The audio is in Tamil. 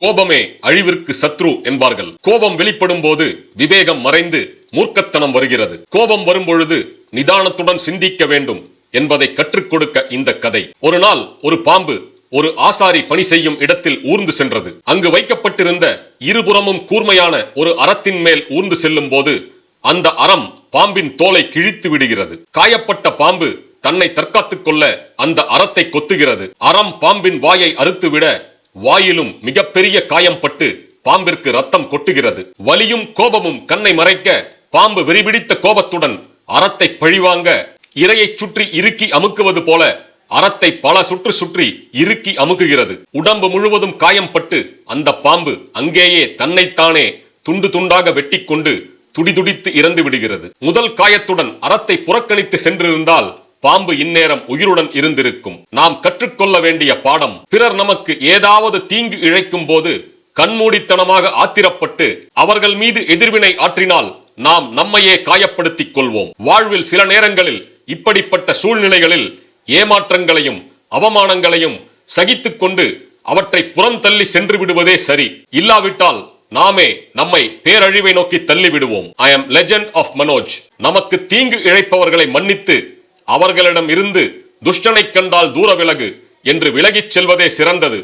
கோபமே அழிவிற்கு சத்ரு என்பார்கள். கோபம் வெளிப்படும் போது விவேகம் மறைந்து மூர்க்கத்தனம் வருகிறது. கோபம் வரும்பொழுது நிதானத்துடன் சிந்திக்க வேண்டும் என்பதை கற்றுக் கொடுக்க இந்த கதை. ஒரு நாள் ஒரு பாம்பு ஒரு ஆசாரி பணி செய்யும் இடத்தில் ஊர்ந்து சென்றது. அங்கு வைக்கப்பட்டிருந்த இருபுறமும் கூர்மையான ஒரு அறத்தின் மேல் ஊர்ந்து செல்லும் போது அந்த அறம் பாம்பின் தோலை கிழித்து விடுகிறது. காயப்பட்ட பாம்பு தன்னை தற்காத்துக் கொள்ள அந்த அறத்தை கொத்துகிறது. அறம் பாம்பின் வாயை அறுத்துவிட வாயிலும் மிகப்பெரிய காயம் பட்டு பாம்பிற்கு ரத்தம் கொட்டுகிறது. வலியும் கோபமும் கண்ணை மறைக்க பாம்பு வெறிபிடித்த கோபத்துடன் அறத்தை பழிவாங்க இரையைச் சுற்றி இறுக்கி அமுக்குவது போல அறத்தை பல சுற்று சுற்றி இறுக்கி அமுக்குகிறது. உடம்பு முழுவதும் காயம் பட்டு அந்த பாம்பு அங்கேயே தன்னைத்தானே துண்டு துண்டாக வெட்டி கொண்டு துடிதுடித்து இறந்து விடுகிறது. முதல் காயத்துடன் அறத்தை புறக்கணித்து சென்றிருந்தால் பாம்பு இந்நேரம் உயிருடன் இருந்திருக்கும். நாம் கற்றுக்கொள்ள வேண்டிய பாடம் பிறர் நமக்கு ஏதாவது தீங்கு இழைக்கும் போது கண்மூடித்தனமாக ஆத்திரப்பட்டு அவர்கள் மீது எதிர்வினை ஆற்றினால் நாம் நம்மையே காயப்படுத்திக் கொள்வோம். வாழ்வில் சில நேரங்களில் இப்படிப்பட்ட சூழ்நிலைகளில் ஏமாற்றங்களையும் அவமானங்களையும் சகித்துக்கொண்டு அவற்றை புறம் தள்ளி சென்று விடுவதே சரி. இல்லாவிட்டால் நாமே நம்மை பேரழிவை நோக்கி தள்ளிவிடுவோம் I M legend of Manoj நமக்கு தீங்கு இழைப்பவர்களை மன்னித்து அவர்களிடம் இருந்து துஷ்டனைக் கண்டால் தூர விலகு என்று விலகிச் செல்வதே சிறந்தது.